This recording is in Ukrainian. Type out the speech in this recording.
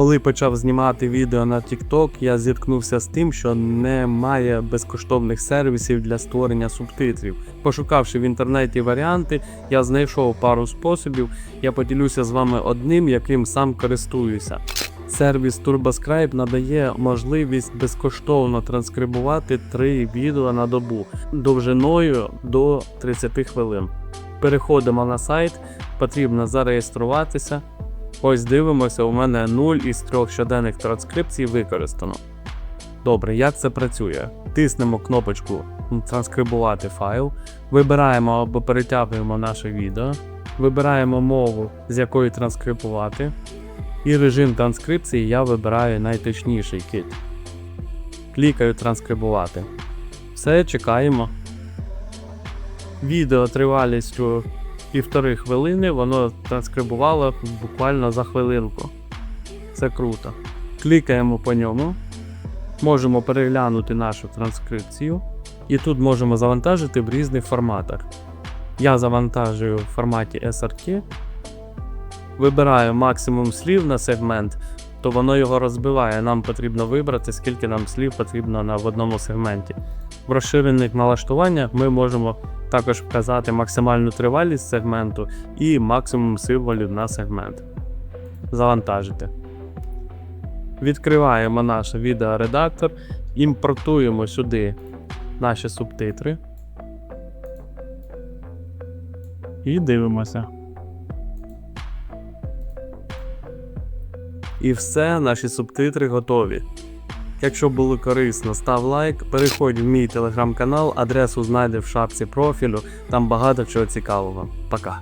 Коли почав знімати відео на TikTok, я зіткнувся з тим, що немає безкоштовних сервісів для створення субтитрів. Пошукавши в інтернеті варіанти, я знайшов пару способів. Я поділюся з вами одним, яким сам користуюся. Сервіс TurboScribe надає можливість безкоштовно транскрибувати три відео на добу довжиною до 30 хвилин. Переходимо на сайт, потрібно зареєструватися. Ось дивимося, у мене 0 із 3 щоденних транскрипцій використано. Добре, як це працює? Тиснемо кнопочку Транскрибувати файл, вибираємо або перетягуємо наше відео, вибираємо мову, з якої транскрибувати, і режим транскрипції я вибираю найточніший кит. Клікаю транскрибувати. Все, чекаємо. Відео тривалістю півтори хвилини, воно транскрибувало буквально за хвилинку. Це круто. Клікаємо по ньому. Можемо переглянути нашу транскрипцію. І тут можемо завантажити в різних форматах. Я завантажую в форматі SRT. Вибираю максимум слів на сегмент, то воно його розбиває. Нам потрібно вибрати, скільки нам слів потрібно на в одному сегменті. В розширених налаштуваннях ми можемо також вказати максимальну тривалість сегменту і максимум символів на сегмент. Завантажити. Відкриваємо наш відеоредактор, імпортуємо сюди наші субтитри. І дивимося. І все, наші субтитри готові. Якщо було корисно, став лайк, переходь в мій телеграм-канал, адресу знайде в шапці профілю, там багато чого цікавого. Пока.